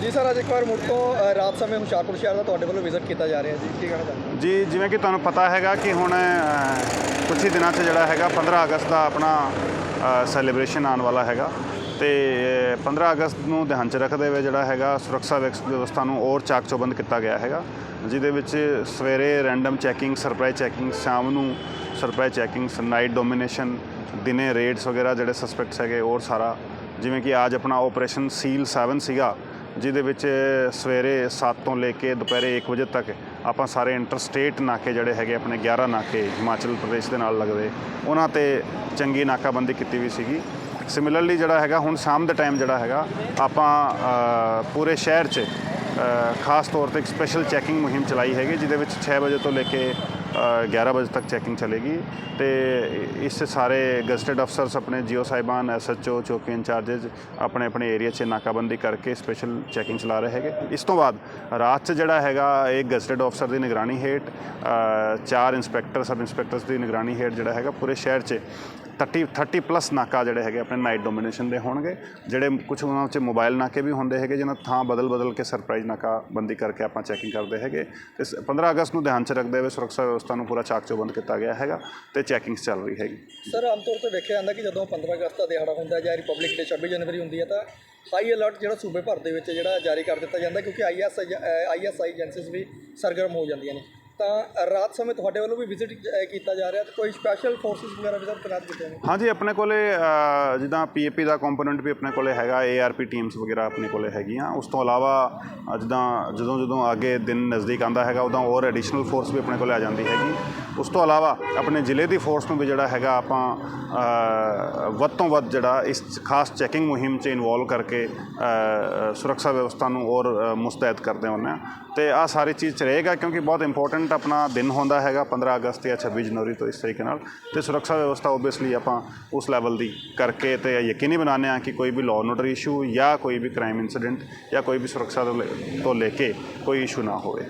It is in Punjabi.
ਜੀ ਸਰ ਅੱਜ ਇੱਕ ਵਾਰ ਮੁੜ ਤੋਂ ਰਾਤ ਸਮੇਂ ਹੁਸ਼ਿਆਰਪੁਰ ਸ਼ਹਿਰ ਦਾ ਤੁਹਾਡੇ ਵੱਲੋਂ ਵਿਜ਼ਿਟ ਕੀਤਾ ਜਾ ਰਿਹਾ ਜੀ। ਕੀ ਕਹਿਣਾ ਚਾਹੁੰਦੇ ਜੀ ਜਿਵੇਂ ਕਿ ਤੁਹਾਨੂੰ ਪਤਾ ਹੈਗਾ ਕਿ ਹੁਣ ਅ, ਕੁਛ ਹੀ ਦਿਨਾਂ 'ਚ ਜਿਹੜਾ ਹੈਗਾ 15 ਅਗਸਤ ਦਾ ਆਪਣਾ ਸੈਲੀਬ੍ਰੇਸ਼ਨ ਆਉਣ ਵਾਲਾ ਹੈਗਾ। ਤੇ ਅ, 15 ਅਗਸਤ ਨੂੰ ਧਿਆਨ 'ਚ ਰੱਖਦੇ ਹੋਏ ਜਿਹੜਾ ਹੈਗਾ ਸੁਰੱਖਿਆ ਵਿਵਸ- ਵਿਵਸਥਾ ਨੂੰ ਹੋਰ ਚਾਕ ਚੌਬੰਦ ਕੀਤਾ ਗਿਆ ਹੈਗਾ। ਜਿਹਦੇ ਵਿੱਚ ਸਵੇਰੇ ਰੈਂਡਮ ਚੈਕਿੰਗ ਸਰਪ੍ਰਾਈਜ਼ ਚੈਕਿੰਗ ਸ਼ਾਮ ਨੂੰ ਸਰਪ੍ਰਾਈਜ਼ ਚੈਕਿੰਗ ਨਾਈਟ ਡੋਮੀਨੇਸ਼ਨ ਦਿਨੇ ਰੇਡਸ ਵਗੈਰਾ ਜਿਹੜੇ ਸਸਪੈਕਟਸ ਹੈਗੇ ਹੋਰ ਸਾਰਾ। ਜਿਵੇਂ ਕਿ ਅੱਜ ਆਪਣਾ ਆਪਰੇਸ਼ਨ ਸੀਲ 7 ਸੀਗਾ। ਜਿਹਦੇ ਵਿੱਚ ਸਵੇਰੇ 7 ਤੋਂ ਲੈ ਕੇ ਦੁਪਹਿਰੇ 1 ਵਜੇ ਤੱਕ ਆਪਾਂ ਸਾਰੇ ਇੰਟਰਸਟੇਟ ਨਾਕੇ ਜਿਹੜੇ ਹੈਗੇ ਆਪਣੇ 11 ਨਾਕੇ ਹਿਮਾਚਲ ਪ੍ਰਦੇਸ਼ ਦੇ ਨਾਲ ਲੱਗਦੇ, ਉਹਨਾਂ ਤੇ ਚੰਗੀ ਨਾਕਾਬੰਦੀ ਕੀਤੀ ਵੀ ਸੀਗੀ। ਸਿਮਿਲਰਲੀ ਜਿਹੜਾ ਹੈਗਾ, ਹੁਣ ਸ਼ਾਮ ਦੇ ਟਾਈਮ ਜਿਹੜਾ ਹੈਗਾ, ਆਪਾਂ ਪੂਰੇ ਸ਼ਹਿਰ 'ਚ ਖਾਸ ਤੌਰ ਤੇ ਇੱਕ ਸਪੈਸ਼ਲ ਚੈਕਿੰਗ ਮੁਹਿੰਮ ਚਲਾਈ ਹੈਗੀ, ਜਿਹਦੇ ਵਿੱਚ 6 ਵਜੇ ਤੋਂ ਲੈ ਕੇ 11 ਵਜੇ ਤੱਕ ਚੈਕਿੰਗ ਚੱਲੇਗੀ ਤੇ ਇਸ ਸਾਰੇ ਗਜ਼ਟਡ ਅਫਸਰਸ ਆਪਣੇ ਜੀਓ ਸਾਹਿਬਾਨ ਐਸਐਚਓ ਚੌਕੀ ਇੰਚਾਰਜਸ ਆਪਣੇ ਆਪਣੇ ਏਰੀਆ 'ਚ ਨਾਕਾਬੰਦੀ ਕਰਕੇ ਸਪੈਸ਼ਲ ਚੈਕਿੰਗ ਚਲਾ ਰਹੇ ਹੈਗੇ ਇਸ ਤੋਂ ਬਾਅਦ ਰਾਤ 'ਚ ਜਿਹੜਾ ਹੈਗਾ ਇਹ ਗਜ਼ਟਡ ਅਫਸਰ ਦੀ ਨਿਗਰਾਨੀ ਹੇਠ ਚਾਰ ਇੰਸਪੈਕਟਰ ਸਬ ਇੰਸਪੈਕਟਰਸ ਦੀ ਨਿਗਰਾਨੀ ਹੇਠ ਜਿਹੜਾ ਹੈਗਾ ਪੂਰੇ ਸ਼ਹਿਰ 'ਚ 30 30 ਪਲੱਸ ਨਾਕਾ ਜਿਹੜੇ ਹੈਗੇ ਆਪਣੇ ਨਾਈਟ ਡੋਮੀਨੇਸ਼ਨ ਦੇ ਹੋਣਗੇ ਜਿਹੜੇ ਕੁਝ ਉਹਨਾਂ 'ਚ ਮੋਬਾਈਲ ਨਾਕੇ ਵੀ ਹੁੰਦੇ ਹੈਗੇ ਜਿਹਨਾਂ ਥਾਂ ਬਦਲ ਬਦਲ ਕੇ ਸਰਪ੍ਰਾਈਜ਼ ਨਾਕਾ ਬੰਦੀ ਕਰਕੇ ਆਪਾਂ ਚੈਕਿੰਗ ਕਰਦੇ ਹੈਗੇ ਤੇ ਸ- 15 ਅਗਸਤ ਨੂੰ ਧਿਆਨ 'ਚ ਰੱਖਦੇ ਹੋਏ ਸੁਰੱਖਿਆ ਵਿਵਸਥਾ ਨੂੰ ਪੂਰਾ ਚਾਕ ਚੌਬੰਦ ਕੀਤਾ ਗਿਆ ਹੈਗਾ ਤੇ ਚੈਕਿੰਗਸ ਚੱਲ ਰਹੀ ਹੈਗੀ। ਸਰ, ਆਮ ਤੌਰ ਤੇ ਵੇਖਿਆ ਜਾਂਦਾ ਕਿ ਜਦੋਂ 15 ਅਗਸਤ ਦਾ ਦਿਹਾੜਾ ਹੁੰਦਾ ਜਾਂ ਰਿਪਬਲਿਕ ਡੇ 26 ਜਨਵਰੀ ਹੁੰਦੀ ਹੈ ਤਾਂ ਹਾਈ ਅਲਰਟ ਜਿਹੜਾ ਸੂਬੇ ਭਰ ਦੇ ਵਿੱਚ ਜਿਹੜਾ ਜਾਰੀ ਕਰ ਦਿੱਤਾ ਜਾਂਦਾ ਕਿਉਂਕਿ ਆਈਐਸ ਆਈਐਸਆਈ ਏਜੰਸੀਜ਼ ਵੀ ਸਰਗਰਮ ਹੋ ਜਾਂਦੀਆਂ ਨੇ। ਤਾਂ ਰਾਤ ਸਮੇਂ ਤੁਹਾਡੇ ਵੱਲੋਂ ਵੀ ਵਿਜ਼ਿਟ ਕੀਤਾ ਜਾ ਰਿਹਾ ਤੇ ਕੋਈ ਸਪੈਸ਼ਲ ਫੋਰਸਿਸ ਵਗੈਰਾ ਵੀ ਸਰ ਤੈਨਾਤ ਕੀਤੇ ਨੇ? ਹਾਂਜੀ ਆਪਣੇ ਕੋਲੇ ਅ, ਜਿੱਦਾਂ ਪੀਏਪੀ ਦਾ ਕੰਪੋਨੈਂਟ ਵੀ ਆਪਣੇ ਕੋਲੇ ਹੈਗਾ ਏਆਰਪੀ ਟੀਮਸ ਵਗੈਰਾ ਆਪਣੇ ਕੋਲੇ ਹੈਗੀਆਂ। ਉਸ ਤੋਂ ਇਲਾਵਾ ਅ, ਜਿੱਦਾਂ ਜਦੋਂ ਜਦੋਂ ਅੱਗੇ ਦਿਨ ਨਜ਼ਦੀਕ ਆਂਦਾ ਹੈਗਾ ਉਦੋਂ ਹੋਰ ਐਡੀਸ਼ਨਲ ਫੋਰਸ ਵੀ ਆਪਣੇ ਕੋਲੇ ਆ ਜਾਂਦੀ ਹੈਗੀ। ਉਸ ਤੋਂ ਇਲਾਵਾ ਆਪਣੇ ਜ਼ਿਲ੍ਹੇ ਦੀ ਫੋਰਸ ਨੂੰ ਵੀ ਜਿਹੜਾ ਹੈਗਾ ਆਪਾਂ ਅ, ਵੱਧ ਤੋਂ ਵੱਧ ਜਿਹੜਾ ਇਸ ਖਾਸ ਚੈਕਿੰਗ ਮੁਹਿੰਮ 'ਚ ਇਨਵੋਲਵ ਕਰਕੇ ਅ, ਸੁਰੱਖਿਆ ਵਿਵਸਥਾ ਨੂੰ ਹੋਰ ਅ, ਮੁਸਤੈਦ ਕਰਦੇ ਹੁੰਦੇ ਹਾਂ। ਤੇ ਆ ਸਾਰੀ ਚੀਜ਼ 'ਚ ਰਹੇਗਾ ਕਿਉਂਕਿ ਬਹੁਤ ਇੰਪੋਰਟੈਂਟ ਆਪਣਾ ਦਿਨ ਹੁੰਦਾ ਹੈਗਾ 15 ਅਗਸਤ ਜਾਂ 26 ਜਨਵਰੀ ਤੋਂ ਇਸ ਤਰੀਕੇ ਨਾਲ। ਤੇ ਸੁਰੱਖਿਆ ਵਿਵਸਥਾ ਓਬਵੀਅਸਲੀ ਆਪਾਂ ਉਸ ਲੈਵਲ ਦੀ ਕਰਕੇ ਤੇ ਯਕੀਨੀ ਬਣਾਉਂਦੇ ਹਾਂ ਕਿ ਕੋਈ ਵੀ ਲਾਅ ਨੋਟਰ ਇਸ਼ੂ ਜਾਂ ਕੋਈ ਵੀ ਕ੍ਰਾਈਮ ਇਨਸੀਡੈਂਟ ਜਾਂ ਕੋਈ ਵੀ ਸੁਰੱਖਿਆ ਤੋਂ ਲੈ- ਤੋਂ ਲੈ ਕੇ ਕੋਈ ਇਸ਼ੂ ਨਾ ਹੋਵੇ।